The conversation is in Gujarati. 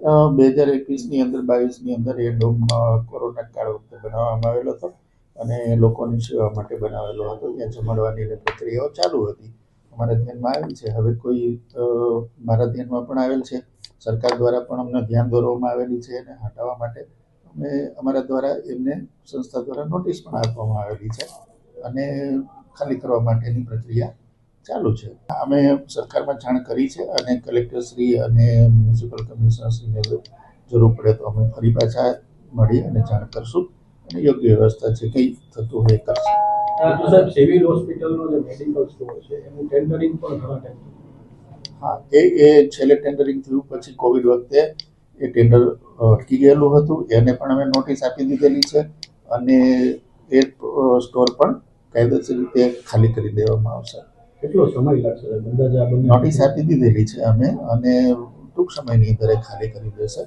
બે હજાર એકવીસની અંદર, બાવીસની અંદર એ ડોમ કોરોના કાળ વખતે બનાવવામાં આવેલો હતો અને લોકોની સેવા માટે બનાવેલો હતો. ત્યાં જમાડવાની પ્રક્રિયાઓ ચાલુ હતી. અમારા ધ્યાનમાં આવેલ છે. હવે કોઈ મારા ધ્યાનમાં પણ આવેલ છે. સરકાર દ્વારા પણ અમને ધ્યાન દોરવામાં આવેલી છે અને હટાવવા માટે અમે અમારા દ્વારા એમને સંસ્થા દ્વારા નોટિસ પણ આપવામાં આવેલી છે અને ખાલી કરવા માટેની પ્રક્રિયા ચાલુ છે. અમે સરકારમાં જાણ કરી છે અને કલેક્ટરશ્રી અને મ્યુનિસિપલ કમિશનરશ્રીને જરૂર પડે તો અમે ફરી પાછા મળી અને જાણ કરશું અને યોગ્ય વ્યવસ્થા છે કંઈ થતું હોય કરશું. સાહેબ સિવિલ હોસ્પિટલનો જે મેડિકલ સ્ટોર છે એનું ટેન્ડરિંગ પણ ઘણા ટાઈમ હા એ એ છેલ્લે ટેન્ડરિંગ થયું પછી કોવિડ વખતે એ ટેન્ડર અટકી ગયેલું હતું. એને પણ અમે નોટિસ આપી દીધેલી છે અને એ સ્ટોર પણ કાયદેસર રીતે ખાલી કરી દેવામાં આવશે. કેટલો સમય લાગશે? અંદાજે આ બંને નોટિસ આપી દીધેલી છે અમે અને ટૂંક સમયની અંદર એ ખાલી કરી દેશે